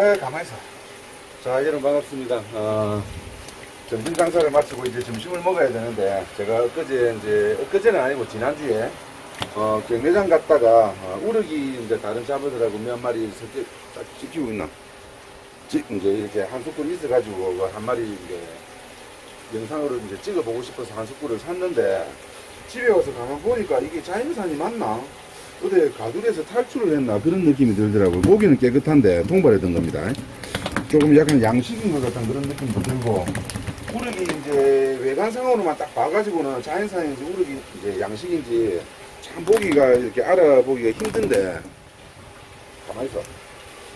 아이, 가만히 있어. 자, 여러분 반갑습니다. 어, 점심 장사를 마치고 이제 점심을 먹어야 되는데, 제가 엊그제, 이제, 엊그제는 아니고 지난주에, 어, 경매장 갔다가, 어, 우럭이 이제 다른 잡어들하고 몇 마리 섞여, 딱 지키고 있나? 지, 이제 이렇게 한 숟굴 있어가지고, 그한 마리 이제, 영상으로 이제 찍어보고 싶어서 한 숟굴을 샀는데, 집에 와서 가만 보니까 이게 자연산이 맞나? 어디 가두리에서 탈출을 했나 그런 느낌이 들더라고요. 고기는 깨끗한데 통발했던 겁니다. 조금 약간 양식인 것 같은 그런 느낌도 들고 우럭이 이제 외관상으로만 딱 봐가지고는 자연산인지 우럭이 이제 양식인지 참 보기가 이렇게 알아보기가 힘든데 가만히 있어.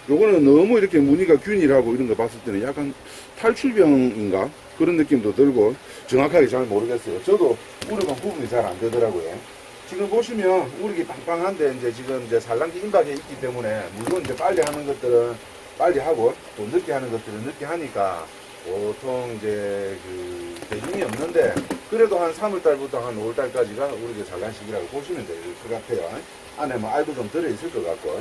요거는 너무 이렇게 무늬가 균일하고 이런 거 봤을 때는 약간 탈출병인가 그런 느낌도 들고 정확하게 잘 모르겠어요. 저도 우럭은 구분이 잘 안 되더라고요. 지금 보시면 우럭이 빵빵한데 이제 지금 이제 산란기 임박에 있기 때문에 물론 이제 빨리 하는 것들은 빨리 하고 또 늦게 하는 것들은 늦게 하니까 보통 이제 그 대중이 없는데 그래도 한 3월달부터 한 5월달까지가 우럭의 산란시기라고 보시면 될 것 같아요. 안에 뭐 알도 좀 들어있을 것 같고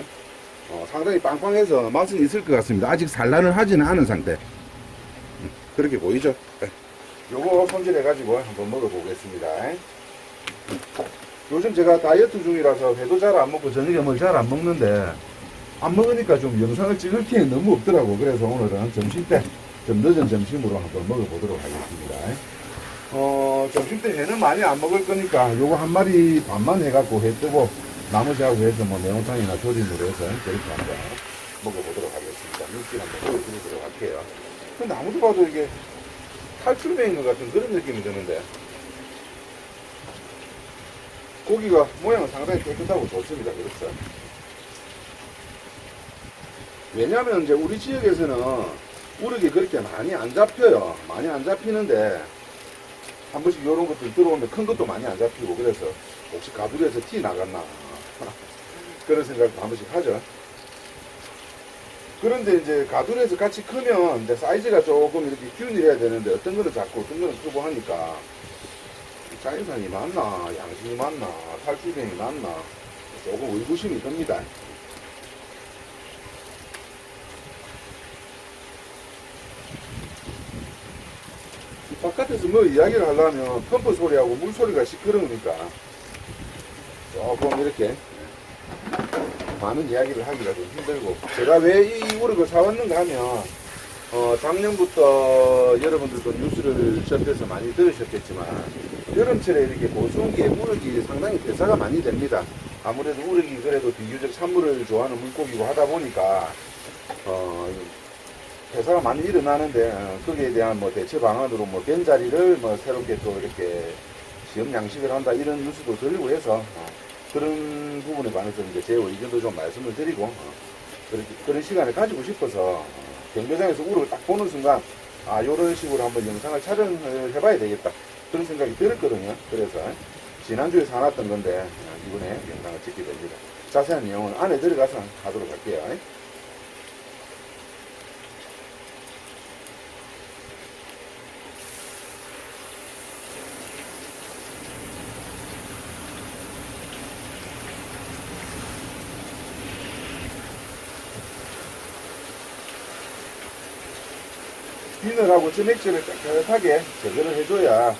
어, 상당히 빵빵해서 맛은 있을 것 같습니다. 아직 산란을 하지는 않은 상태. 음, 그렇게 보이죠? 네. 요거 손질해가지고 한번 먹어보겠습니다. 요즘 제가 다이어트 중이라서 회도 잘 안 먹고 저녁에 뭘 잘 안 먹는데 안 먹으니까 좀 영상을 찍을 기회가 너무 없더라고. 그래서 오늘은 점심 때 좀 늦은 점심으로 한번 먹어보도록 하겠습니다. 어, 점심 때 회는 많이 안 먹을 거니까 요거 한 마리 반만 해갖고 회 뜨고 나머지하고 해서 뭐 매운탕이나 조림으로 해서 그렇게 한번 먹어보도록 하겠습니다. 육질 한번 보여드리도록 할게요. 근데 아무도 봐도 이게 탈출배인 것 같은 그런 느낌이 드는데 고기가 모양은 상당히 깨끗하고 좋습니다. 그렇죠? 왜냐하면 이제 우리 지역에서는 우럭이 그렇게 많이 안 잡혀요. 많이 안 잡히는데 한 번씩 이런 것들 들어오면 큰 것도 많이 안 잡히고 그래서 혹시 가두리에서 티 나갔나 그런 생각도 한 번씩 하죠. 그런데 이제 가두리에서 같이 크면 이제 사이즈가 조금 이렇게 균일해야 되는데 어떤 거는 작고 어떤 거는 크고 하니까 자연산이 맞나 양식이 맞나 탈출병이 맞나 조금 의구심이 듭니다. 이 바깥에서 뭐 이야기를 하려면 펌프 소리하고 물 소리가 시끄러우니까 조금 이렇게 많은 이야기를 하기가 좀 힘들고 제가 왜 이 우럭을 사왔는가 하면 어, 작년부터 여러분들도 뉴스를 접해서 많이 들으셨겠지만 여름철에 이렇게 고수온기에 우럭이 상당히 대사가 많이 됩니다. 아무래도 우럭이 그래도 비교적 산물을 좋아하는 물고기고 하다 보니까 어, 대사가 많이 일어나는데 어, 거기에 대한 뭐 대체 방안으로 뭐 변자리를 뭐 새롭게 또 이렇게 시험 양식을 한다 이런 뉴스도 들리고 해서 어, 그런 부분에 관해서 이제 제 의견도 좀 말씀을 드리고 어, 그렇게 그런 시간을 가지고 싶어서 어, 경매장에서 우럭을 딱 보는 순간 아 이런 식으로 한번 영상을 촬영을 해봐야 되겠다 그런 생각이 들었거든요. 그래서 지난주에 사놨던 건데 어, 이번에 영상을 찍게 됩니다. 자세한 내용은 안에 들어가서 하도록 할게요. 비늘하고 점액질을 깨끗하게 제거를 해줘야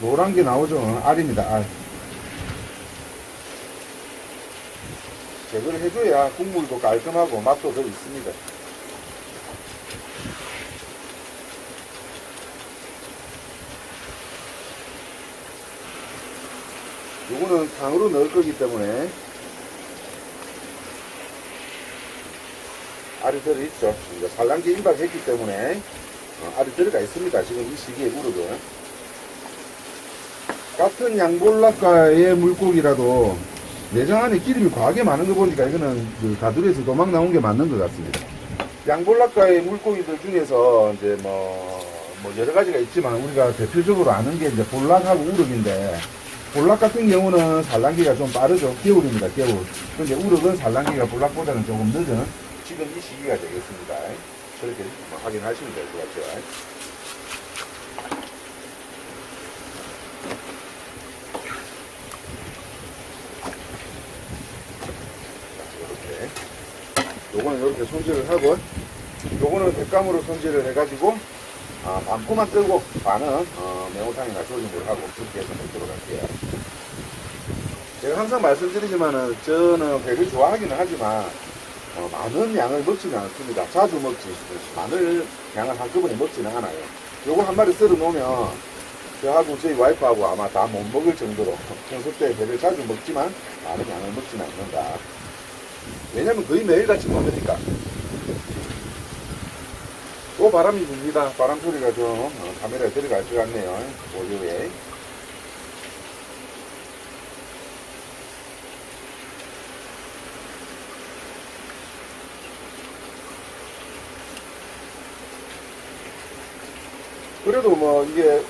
노란 게 나오죠. 알입니다. 알. 제거를 해줘야 국물도 깔끔하고 맛도 더 있습니다. 요거는 탕으로 넣을 거기 때문에 알이 들어있죠. 이제 산란기 임박했기 때문에 어, 알이 들어가 있습니다. 지금 이 시기에 우럭은. 같은 양볼락과의 물고기라도 내장 안에 기름이 과하게 많은 거 보니까 이거는 그 가두리에서 도망 나온 게 맞는 것 같습니다. 양볼락과의 물고기들 중에서 이제 뭐, 뭐 여러 가지가 있지만 우리가 대표적으로 아는 게 이제 볼락하고 우럭인데 볼락 같은 경우는 산란기가 좀 빠르죠. 겨울입니다, 겨울. 근데 우럭은 산란기가 볼락보다는 조금 늦은 지금 이 시기가 되겠습니다. 그렇게 뭐 확인하시면 될 것 같아요. 이렇게 요거는 이렇게 손질을 하고 요거는 백감으로 손질을 해가지고 아, 반포만 뜨고 반은 어, 매운탕이나 조림을 하고 그렇게 해서 먹도록 할게요. 제가 항상 말씀드리지만은 저는 회를 좋아하기는 하지만 어, 많은 양을 먹지는 않습니다. 자주 먹지 많은 양을 한꺼번에 먹지는 않아요. 요거 한 마리 썰어 놓으면 저하고 저희 와이프하고 아마 다 못 먹을 정도로 평소 때 회를 자주 먹지만 많은 양을 먹지는 않는다. 왜냐면 거의 매일같이 먹으니까. 또 바람이 붑니다. 바람 소리가 좀 어, 카메라에 들어갈 것 같네요. 오디오에. 그래도 뭐 이게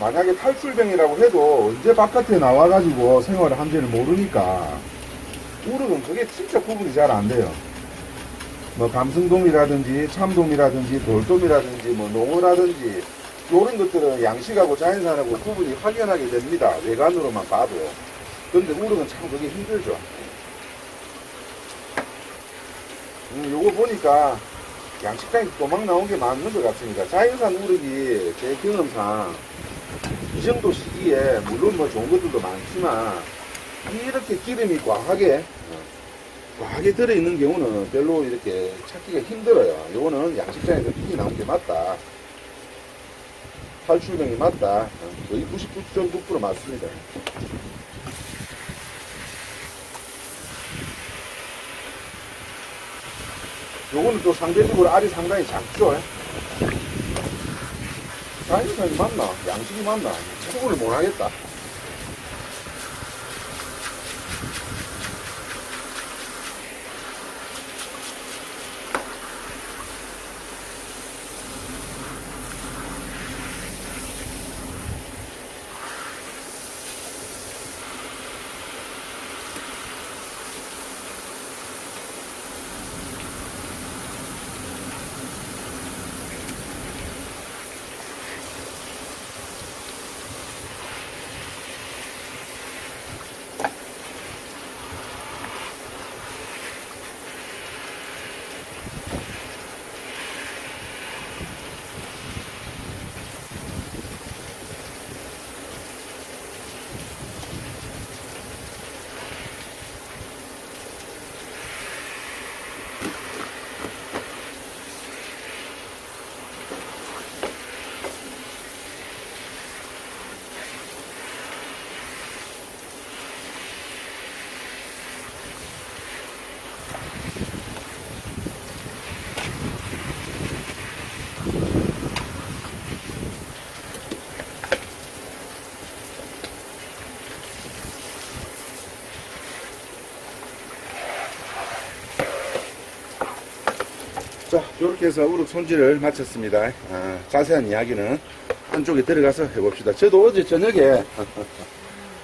만약에 탈출병이라고 해도 언제 바깥에 나와가지고 생활을 한지를 모르니까 우럭은 그게 진짜 구분이 잘 안 돼요. 뭐 감성돔이라든지 참돔이라든지 돌돔이라든지 뭐 농어라든지 이런 것들은 양식하고 자연산하고 구분이 확연하게 됩니다. 외관으로만 봐도. 근데 우럭은 참 그게 힘들죠. 음, 요거 보니까 양식장에 도망 나온 게 맞는 것 같습니다. 자연산 우럭이 제 경험상 이 정도 시기에 물론 뭐 좋은 것들도 많지만 이렇게 기름이 과하게 어, 과하게 들어있는 경우는 별로 이렇게 찾기가 힘들어요. 요거는 양식장에서 픽이 나온 게 맞다. 탈출병이 맞다. 어, 거의 99.9% 맞습니다. 요거는 또 상대적으로 알이 상당히 작죠. 자연산이 맞나? 양식이 맞나? 구분을 못 하겠다. 자, 이렇게 해서 우럭 손질을 마쳤습니다. 아, 자세한 이야기는 안쪽에 들어가서 해봅시다. 저도 어제 저녁에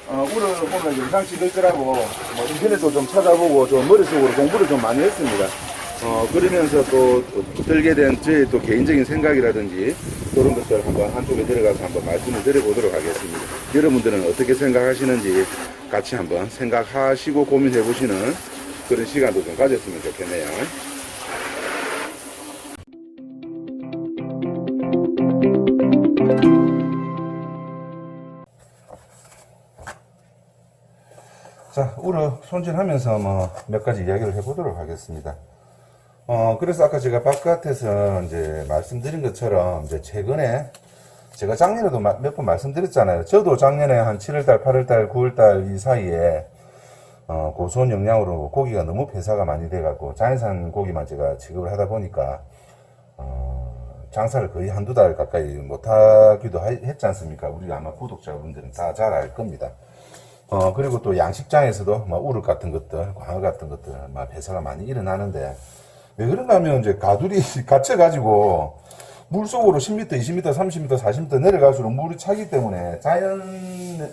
어, 우럭 보면 영상 찍을 거라고 뭐 인터넷도 좀 찾아보고 좀 머릿속으로 공부를 좀 많이 했습니다. 어, 그러면서 또 들게 된 저의 또 개인적인 생각이라든지 그런 것들 한번 한쪽에 들어가서 한번 말씀을 드려보도록 하겠습니다. 여러분들은 어떻게 생각하시는지 같이 한번 생각하시고 고민해 보시는 그런 시간도 좀 가졌으면 좋겠네요. 자, 우럭 손질하면서 뭐 몇 가지 이야기를 해보도록 하겠습니다. 어, 그래서 아까 제가 바깥에서 이제 말씀드린 것처럼 이제 최근에 제가 작년에도 몇 번 말씀드렸잖아요. 저도 작년에 한 7월달, 8월달, 9월달 이 사이에 어, 고소한 영양으로 고기가 너무 폐사가 많이 돼갖고 자연산 고기만 제가 취급을 하다 보니까 어, 장사를 거의 한두 달 가까이 못하기도 하- 했지 않습니까? 우리 아마 구독자분들은 다 잘 알 겁니다. 어, 그리고 또 양식장에서도 뭐 우럭 같은 것들, 광어 같은 것들, 막 폐사가 많이 일어나는데, 왜 그런가 하면 이제 가두리 갇혀가지고 물 속으로 10m, 20m, 30m, 40m 내려갈수록 물이 차기 때문에 자연에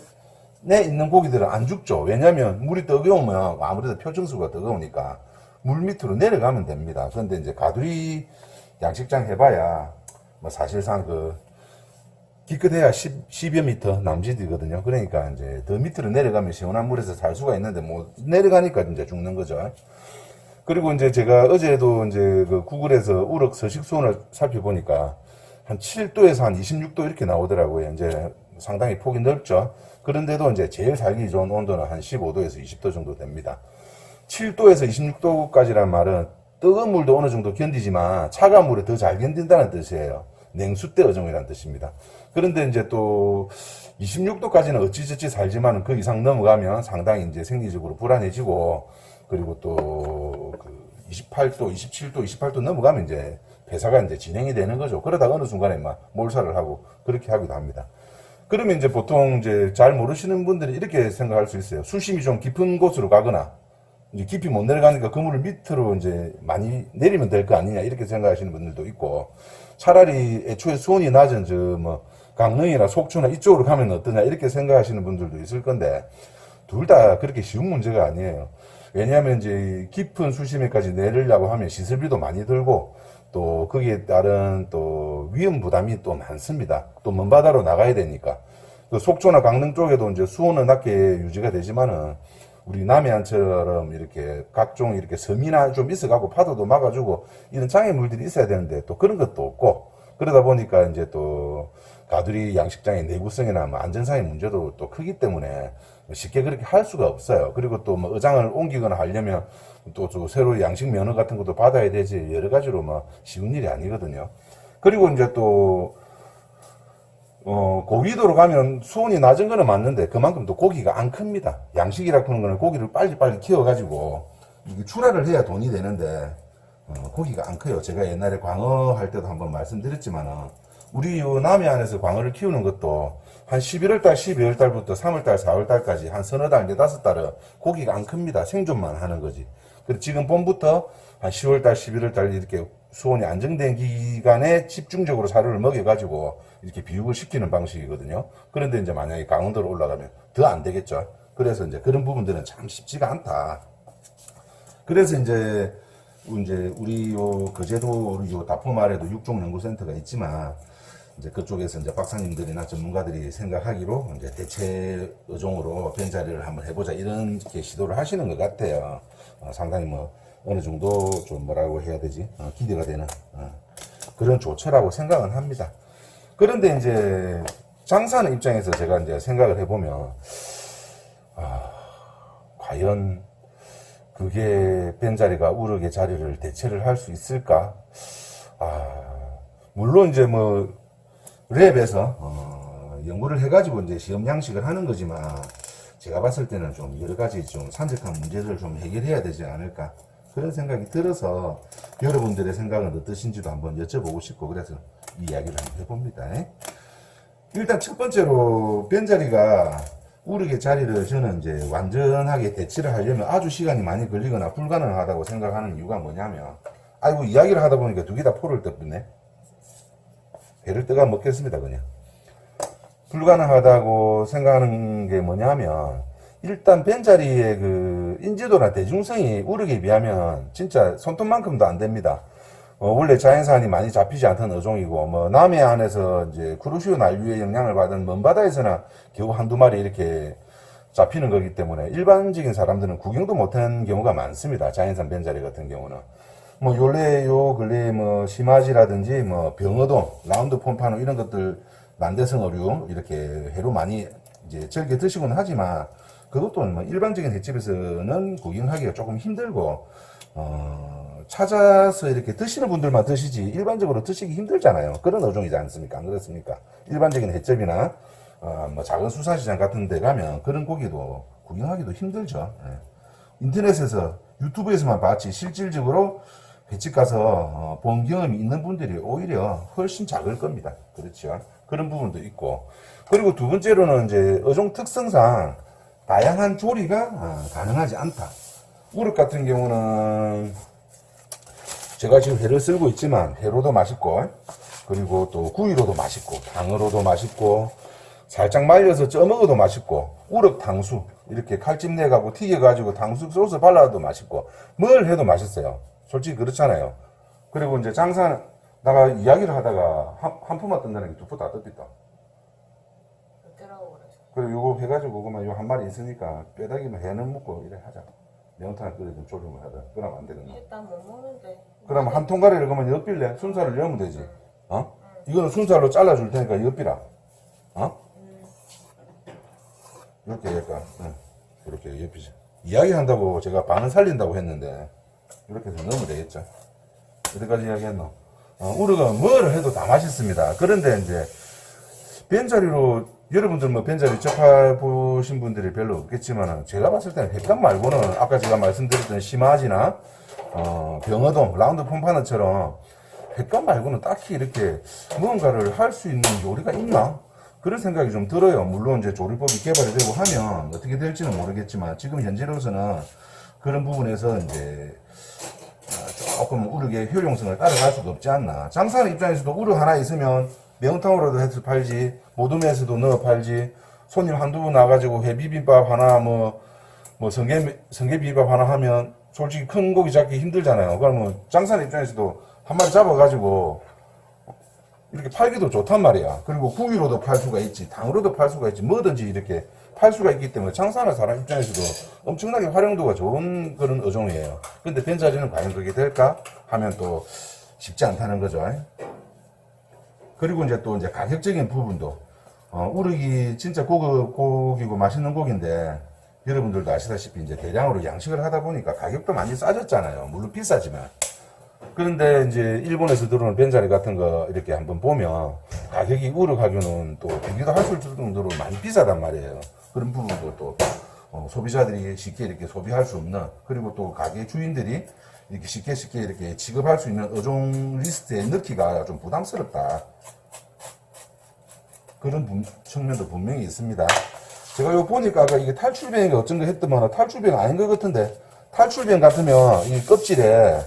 있는 고기들은 안 죽죠. 왜냐면 물이 뜨거우면 아무래도 표정수가 뜨거우니까 물 밑으로 내려가면 됩니다. 그런데 이제 가두리 양식장 해봐야 뭐 사실상 그 기껏해야 10, 10 여 미터 남짓이거든요. 그러니까 이제 더 밑으로 내려가면 시원한 물에서 살 수가 있는데 뭐 내려가니까 이제 죽는 거죠. 그리고 이제 제가 어제도 이제 그 구글에서 우럭 서식 수온을 살펴보니까 한 7도에서 한 26도 이렇게 나오더라고요. 이제 상당히 폭이 넓죠. 그런데도 이제 제일 살기 좋은 온도는 한 15도에서 20도 정도 됩니다. 7도에서 26도까지란 말은 뜨거운 물도 어느 정도 견디지만 차가운 물에 더 잘 견딘다는 뜻이에요. 냉수대 어종이라는 뜻입니다. 그런데 이제 또 26도까지는 어찌저찌 살지만 그 이상 넘어가면 상당히 이제 생리적으로 불안해지고 그리고 또 그 28도, 27도, 28도 넘어가면 이제 폐사가 이제 진행이 되는 거죠. 그러다가 어느 순간에 막 몰살을 하고 그렇게 하기도 합니다. 그러면 이제 보통 이제 잘 모르시는 분들이 이렇게 생각할 수 있어요. 수심이 좀 깊은 곳으로 가거나 이제 깊이 못 내려가니까 그물을 밑으로 이제 많이 내리면 될 거 아니냐 이렇게 생각하시는 분들도 있고 차라리 애초에 수온이 낮은 저뭐 강릉이나 속초나 이쪽으로 가면 어떠냐 이렇게 생각하시는 분들도 있을 건데 둘 다 그렇게 쉬운 문제가 아니에요. 왜냐하면 이제 깊은 수심에까지 내리려고 하면 시설비도 많이 들고 또 거기에 따른 또 위험 부담이 또 많습니다. 또 먼 바다로 나가야 되니까. 그 속초나 강릉 쪽에도 이제 수온은 낮게 유지가 되지만은 우리 남해안처럼 이렇게 각종 이렇게 섬이나 좀 있어가고 파도도 막아주고 이런 장애물들이 있어야 되는데 또 그런 것도 없고 그러다 보니까 이제 또 가두리 양식장의 내구성이나 뭐 안전상의 문제도 또 크기 때문에 쉽게 그렇게 할 수가 없어요. 그리고 또뭐 의장을 옮기거나 하려면 또저 새로 양식 면허 같은 것도 받아야 되지 여러 가지로 뭐 쉬운 일이 아니거든요. 그리고 이제 또 어, 고기도로 가면 수온이 낮은 거는 맞는데 그만큼 또 고기가 안 큽니다. 양식이라 그런 거는 고기를 빨리빨리 키워가지고 이게 출하를 해야 돈이 되는데 어, 고기가 안 커요. 제가 옛날에 광어 할 때도 한번 말씀드렸지만은 우리 요 남해안에서 광어를 키우는 것도 한 11월 달, 12월 달부터 3월 달, 4월 달까지 한 서너 달, 네다섯 달은 고기가 안 큽니다. 생존만 하는 거지. 그리고 지금 봄부터 한 10월 달, 11월 달 이렇게 수온이 안정된 기간에 집중적으로 사료를 먹여가지고 이렇게 비육을 시키는 방식이거든요. 그런데 이제 만약에 강원도로 올라가면 더 안 되겠죠. 그래서 이제 그런 부분들은 참 쉽지가 않다. 그래서 이제 이제 우리 요 거제도 요 다품 아래도 육종 연구센터가 있지만 이제 그쪽에서 이제 박사님들이나 전문가들이 생각하기로 이제 대체 어종으로 변자리를 한번 해보자 이런 게 시도를 하시는 것 같아요. 어, 상당히 뭐 어느 정도 좀 뭐라고 해야 되지 어, 기대가 되는 어, 그런 조처라고 생각은 합니다. 그런데 이제 장사하는 입장에서 제가 이제 생각을 해보면 아, 과연 그게 벤자리가 우럭의 자리를 대체를 할 수 있을까? 아, 물론 이제 뭐 랩에서 어, 연구를 해가지고 이제 시험 양식을 하는 거지만 제가 봤을 때는 좀 여러 가지 좀 산적한 문제들을 좀 해결해야 되지 않을까 그런 생각이 들어서 여러분들의 생각은 어떠신지도 한번 여쭤보고 싶고 그래서 이 이야기를 한번 해봅니다. 예? 일단 첫 번째로 벤자리가 우르의 자리를 저는 이제 완전하게 대치를 하려면 아주 시간이 많이 걸리거나 불가능하다고 생각하는 이유가 뭐냐면 아이고 이야기를 하다 보니까 두 개 다 포를 떠보네 배를 떠가 먹겠습니다 그냥 불가능하다고 생각하는 게 뭐냐면 일단 벤자리의 그 인지도나 대중성이 우르기에 비하면 진짜 손톱만큼도 안 됩니다. 어, 원래 자연산이 많이 잡히지 않던 어종이고, 뭐, 남해안에서 이제 크루시오 난류의 영향을 받은 먼 바다에서나 겨우 한두 마리 이렇게 잡히는 거기 때문에 일반적인 사람들은 구경도 못한 경우가 많습니다. 자연산 벤자리 같은 경우는. 뭐, 요래, 요, 근래 뭐, 심화지라든지 뭐, 병어동, 라운드 폼파노 이런 것들, 난대성 어류, 이렇게 회로 많이 이제 즐겨 드시곤 하지만, 그것도 뭐, 일반적인 횟집에서는 구경하기가 조금 힘들고, 어, 찾아서 이렇게 드시는 분들만 드시지 일반적으로 드시기 힘들잖아요. 그런 어종이지 않습니까? 안 그렇습니까? 일반적인 횟집이나 어, 뭐 작은 수산시장 같은 데 가면 그런 고기도 구경하기도 힘들죠. 예. 인터넷에서 유튜브에서만 봤지 실질적으로 횟집 가서 어, 본 경험이 있는 분들이 오히려 훨씬 작을 겁니다. 그렇죠. 그런 부분도 있고 그리고 두 번째로는 이제 어종 특성상 다양한 조리가 어, 가능하지 않다. 우럭 같은 경우는 제가 지금 회를 쓸고 있지만 회로도 맛있고 그리고 또 구이로도 맛있고 당으로도 맛있고 살짝 말려서 쪄먹어도 맛있고 우럭 탕수 이렇게 칼집 내가고 튀겨가지고 탕수 소스 발라도 맛있고 뭘 해도 맛있어요. 솔직히 그렇잖아요. 그리고 이제 장사 나가 이야기를 하다가 한, 한 푼만 뜬다는 게 두푼다 어쩌라고 그리고 요거 해가지고 그만 요 한 마리 있으니까 뼈다귀는 회는 먹고 이래 하자 끓여 좀 조림을 하다. 그러면 안 되겠나? 일단 못 먹는데. 그럼 한 통가리를 그러면 엿빌래? 순살을 넣으면 되지. 어? 이거는 순살로 잘라줄 테니까 엿비라. 어? 이렇게 약간, 응. 이렇게 엿비자. 이야기한다고 제가 반은 살린다고 했는데, 이렇게 해서 넣으면 되겠죠. 어디까지 이야기했노? 어, 우르가 뭐를 해도 다 맛있습니다. 그런데 이제, 변자리로, 여러분들 뭐 변자리 접해 보신 분들이 별로 없겠지만, 제가 봤을 때는 횟감 말고는, 아까 제가 말씀드렸던 심화지나, 어, 병어동, 라운드 폼파너처럼 횟감 말고는 딱히 이렇게 무언가를 할 수 있는 요리가 있나? 그런 생각이 좀 들어요. 물론 이제 조리법이 개발이 되고 하면 어떻게 될지는 모르겠지만 지금 현재로서는 그런 부분에서 이제 아, 조금 우르게 효용성을 따라갈 수가 없지 않나. 장사하는 입장에서도 우르 하나 있으면 매운탕으로도 해서 팔지, 모둠에서도 넣어 팔지, 손님 한두 분 나가지고 회 비빔밥 하나 뭐, 뭐 성게, 성게 비빔밥 하나 하면 솔직히 큰 고기 잡기 힘들잖아요. 그러면 장사하는 입장에서도 한 마리 잡아가지고 이렇게 팔기도 좋단 말이야. 그리고 구이로도 팔 수가 있지, 당으로도 팔 수가 있지, 뭐든지 이렇게 팔 수가 있기 때문에 장사하는 사람 입장에서도 엄청나게 활용도가 좋은 그런 어종이에요. 근데 벤자리는 과연 그게 될까? 하면 또 쉽지 않다는 거죠. 그리고 이제 또 이제 가격적인 부분도, 어, 우럭이 진짜 고급 고기고 맛있는 고기인데, 여러분들도 아시다시피 이제 대량으로 양식을 하다 보니까 가격도 많이 싸졌잖아요. 물론 비싸지만. 그런데 이제 일본에서 들어오는 벤자리 같은 거 이렇게 한번 보면 가격이 우르 가격은 또 비교도 할 수 있을 정도로 많이 비싸단 말이에요. 그런 부분도 또 어, 소비자들이 쉽게 이렇게 소비할 수 없는 그리고 또 가게 주인들이 이렇게 쉽게 쉽게 이렇게 지급할 수 있는 어종 리스트에 넣기가 좀 부담스럽다. 그런 분- 측면도 분명히 있습니다. 제가 이거 보니까 아까 이게 탈출병이 어쩐 거 했더만 탈출병 아닌 것 같은데 탈출병 같으면 이 껍질에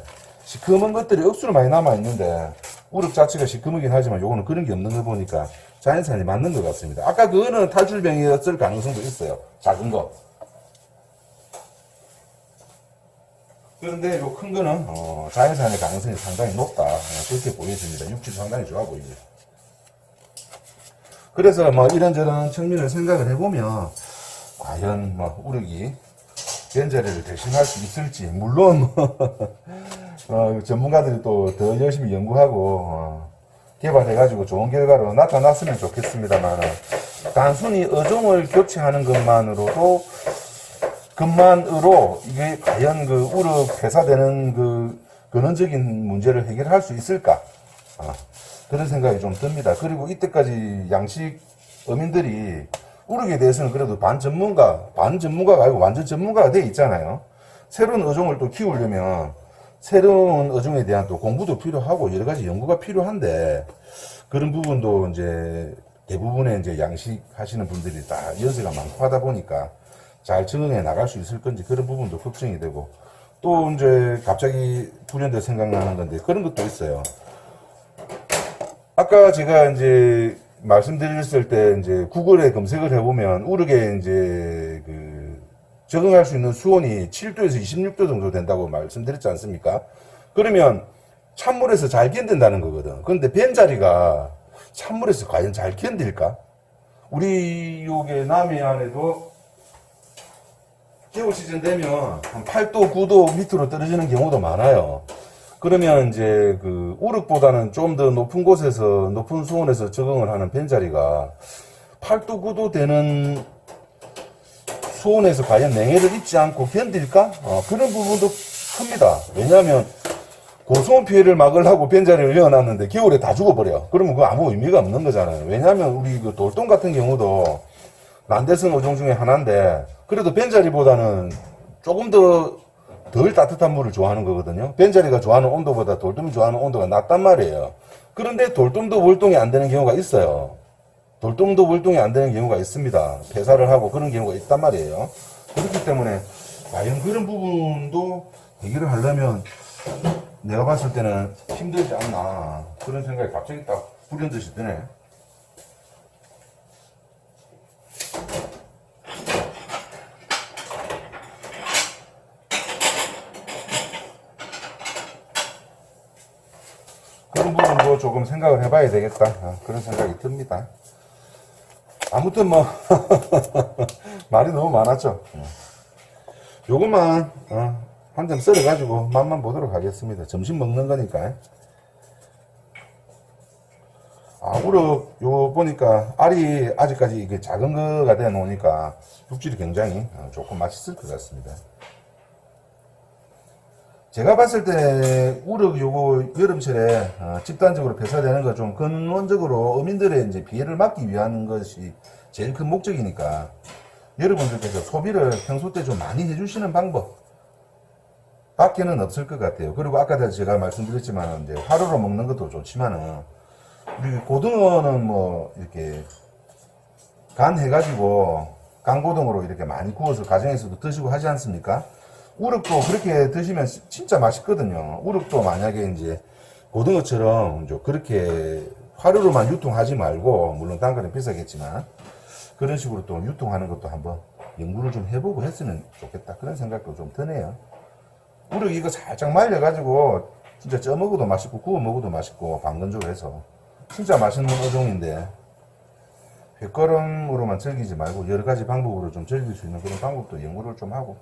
시커먼 것들이 억수로 많이 남아 있는데 우럭 자체가 시커멓긴 하지만 요거는 그런 게 없는 거 보니까 자연산이 맞는 것 같습니다. 아까 그거는 탈출병이었을 가능성도 있어요. 작은 거. 그런데 요 큰 거는 어, 자연산의 가능성이 상당히 높다. 어, 그렇게 보여집니다. 육질 상당히 좋아 보입니다. 그래서 뭐 이런저런 측면을 생각을 해보면 과연 뭐 우럭이 변자리를 대신할 수 있을지 물론 뭐 어, 전문가들이 또 더 열심히 연구하고 어, 개발해가지고 좋은 결과로 나타났으면 좋겠습니다만 단순히 어종을 교체하는 것만으로도 것만으로 이게 과연 그 우럭 회사되는 그 근원적인 문제를 해결할 수 있을까? 아, 그런 생각이 좀 듭니다. 그리고 이때까지 양식 어민들이 우럭에 대해서는 그래도 반 전문가, 반 전문가가 아니고 완전 전문가가 돼 있잖아요. 새로운 어종을 또 키우려면 새로운 어종에 대한 또 공부도 필요하고 여러 가지 연구가 필요한데 그런 부분도 이제 대부분의 이제 양식 하시는 분들이 다 연세가 많고 하다 보니까 잘 적응해 나갈 수 있을 건지 그런 부분도 걱정이 되고 또 이제 갑자기 불현대 생각나는 건데 그런 것도 있어요. 아까 제가 이제 말씀드렸을 때 이제 구글에 검색을 해보면 우르게 이제 그 적응할 수 있는 수온이 7도에서 26도 정도 된다고 말씀드렸지 않습니까? 그러면 찬물에서 잘 견딘다는 거거든. 그런데 벤자리가 찬물에서 과연 잘 견딜까? 우리 요게 남해안에도 겨울 시즌 되면 한 8도, 9도 밑으로 떨어지는 경우도 많아요. 그러면 이제 그 우럭보다는 좀 더 높은 곳에서 높은 수온에서 적응을 하는 벤자리가 8도, 9도 되는 수온에서 과연 냉해를 입지 않고 견딜까? 어, 그런 부분도 큽니다. 왜냐하면 고수온 피해를 막으려고 벤자리를 넣어놨는데 겨울에 다 죽어버려. 그러면 그거 아무 의미가 없는 거잖아요. 왜냐하면 우리 그 돌돔 같은 경우도 난대성 어종 중에 하나인데 그래도 벤자리보다는 조금 더 덜 따뜻한 물을 좋아하는 거거든요. 벤자리가 좋아하는 온도보다 돌돔이 좋아하는 온도가 낮단 말이에요. 그런데 돌돔도 월동이 안 되는 경우가 있어요. 돌돔도 월동이 안 되는 경우가 있습니다. 폐사를 하고 그런 경우가 있단 말이에요. 그렇기 때문에 과연 그런 부분도 해결을 하려면 내가 봤을 때는 힘들지 않나 그런 생각이 갑자기 딱 불현듯이 드네. 그런 부분도 조금 생각을 해봐야 되겠다. 아, 그런 생각이 듭니다. 아무튼 뭐 말이 너무 많았죠. 요것만 어, 한점 썰어 가지고 맛만 보도록 하겠습니다. 점심 먹는 거니까. 아, 우럭 요 보니까 알이 아직까지 이게 작은 거가 돼 놓으니까 육질이 굉장히 어, 조금 맛있을 것 같습니다. 제가 봤을 때 우럭 요거 여름철에 어, 집단적으로 배설되는 거 좀 근원적으로 어민들의 이제 피해를 막기 위한 것이 제일 큰 목적이니까 여러분들께서 소비를 평소 때 좀 많이 해주시는 방법 밖에는 없을 것 같아요. 그리고 아까 제가 말씀드렸지만 이제 화로로 먹는 것도 좋지만은 고등어는 뭐 이렇게 간 해가지고 강고등어로 이렇게 많이 구워서 가정에서도 드시고 하지 않습니까? 우럭도 그렇게 드시면 시- 진짜 맛있거든요. 우럭도 만약에 이제 고등어처럼 좀 그렇게 화로로만 유통하지 말고 물론 단가는 비싸겠지만 그런 식으로 또 유통하는 것도 한번 연구를 좀 해보고 했으면 좋겠다 그런 생각도 좀 드네요. 우럭 이거 살짝 말려가지고 진짜 쪄 먹어도 맛있고 구워 먹어도 맛있고 방건조로 해서 진짜 맛있는 어종인데 횟걸음으로만 즐기지 말고 여러 가지 방법으로 좀 즐길 수 있는 그런 방법도 연구를 좀 하고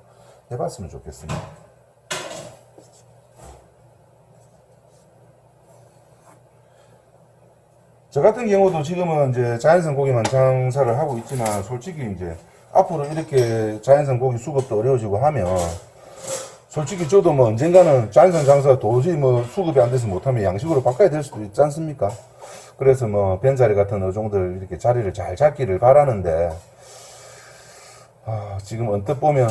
해봤으면 좋겠습니다. 저 같은 경우도 지금은 이제 자연산 고기만 장사를 하고 있지만 솔직히 이제 앞으로 이렇게 자연산 고기 수급도 어려워지고 하면 솔직히 저도 뭐 언젠가는 자연산 장사 도저히 뭐 수급이 안 돼서 못하면 양식으로 바꿔야 될 수도 있지 않습니까? 그래서 뭐 벤자리 같은 어종들 이렇게 자리를 잘 잡기를 바라는데 아, 지금 언뜻 보면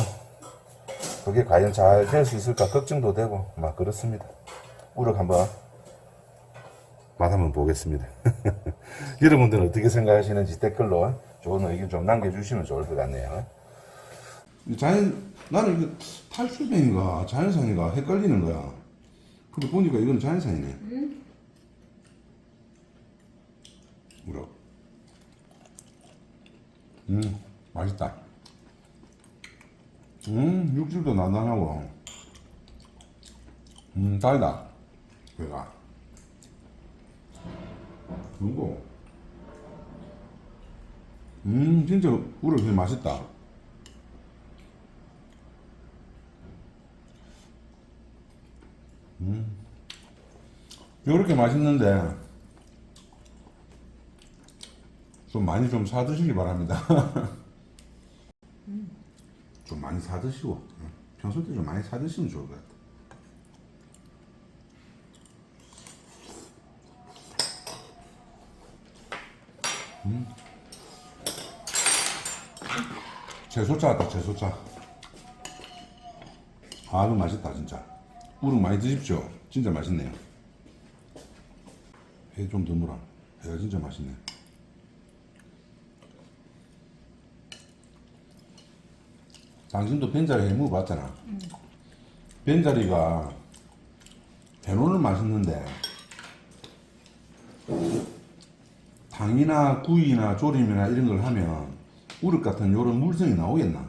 그게 과연 잘 될 수 있을까 걱정도 되고 막 그렇습니다. 우럭 한번 맛 한번 보겠습니다. 여러분들은 어떻게 생각하시는지 댓글로 좋은 의견 좀 남겨주시면 좋을 것 같네요. 자연 나는 이거 탈수뱅인가 자연산인가 헷갈리는 거야. 근데 보니까 이건 자연산이네. 우럭. 음 맛있다. 음 육질도 단단하고. 음 달다. 배가. 그리고 음 진짜 우럭이 맛있다. 이렇게 맛있는데 좀 많이 좀 사드시기 바랍니다. 좀 많이 사드시고 평소 때 좀 많이 사드시면 좋을 것 같아. 음. 채소차 같다 채소차. 아주 맛있다 진짜. 우럭 많이 드십시오. 진짜 맛있네요. 회 좀 드물어. 회가 진짜 맛있네. 당신도 벤자리 해 먹어 봤잖아. 벤자리가 대노는 맛있는데 탕이나 구이나 조림이나 이런 걸 하면 우럭 같은 요런 물성이 나오겠나?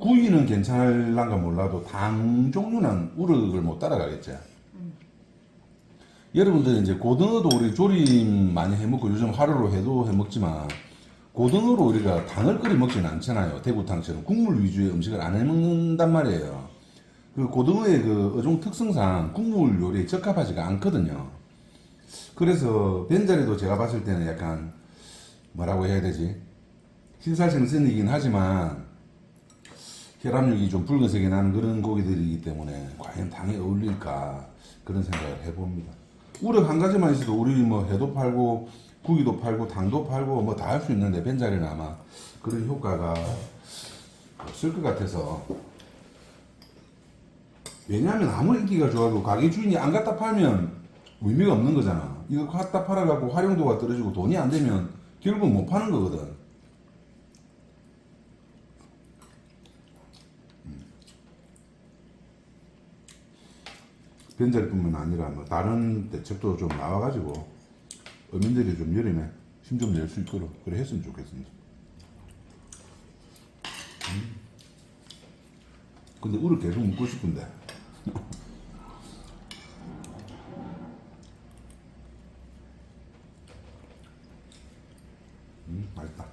구이는 괜찮을란가 몰라도 당 종류는 우럭을 못 따라가겠지. 여러분들 이제 고등어도 우리 조림 많이 해 먹고 요즘 하루로 해도 해 먹지만 고등어로 우리가 당을 끓여 먹지는 않잖아요. 대구탕처럼 국물 위주의 음식을 안 해 먹는단 말이에요. 그 고등어의 그 어종 특성상 국물 요리에 적합하지가 않거든요. 그래서 벤자리도 제가 봤을 때는 약간 뭐라고 해야 되지? 흰살생선이긴 하지만 혈압력이 좀 붉은색이 나는 그런 고기들이기 때문에 과연 당에 어울릴까 그런 생각을 해봅니다. 우럭 한 가지만 있어도 우리 뭐 회도 팔고 구이도 팔고 당도 팔고 뭐 다 할 수 있는데 벤자리는 아마 그런 효과가 없을 것 같아서 왜냐하면 아무리 인기가 좋아도 가게 주인이 안 갖다 팔면 의미가 없는 거잖아. 이거 갖다 팔아갖고 활용도가 떨어지고 돈이 안 되면 결국 못 파는 거거든. 변자리뿐만 아니라 뭐 다른 대책도 좀 나와가지고 어민들이 좀 여름에 힘 좀 낼 수 있도록 그래 했으면 좋겠습니다. 음. 근데 우를 계속 먹고 싶은데. 음, 맛있다.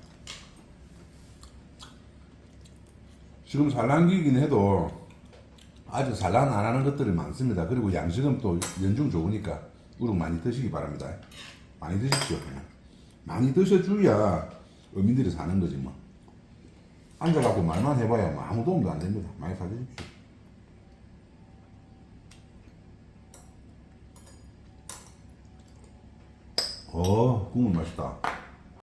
지금 산란기이긴 해도 아직 산란 안 하는 것들이 많습니다. 그리고 양식은 또 연중 좋으니까 우럭 많이 드시기 바랍니다. 많이 드십시오. 많이 드셔줘야 어민들이 사는 거지 뭐. 앉아갖고 말만 해봐야 뭐 아무 도움도 안 됩니다. 많이 사드십시오. 어, 국물 맛있다.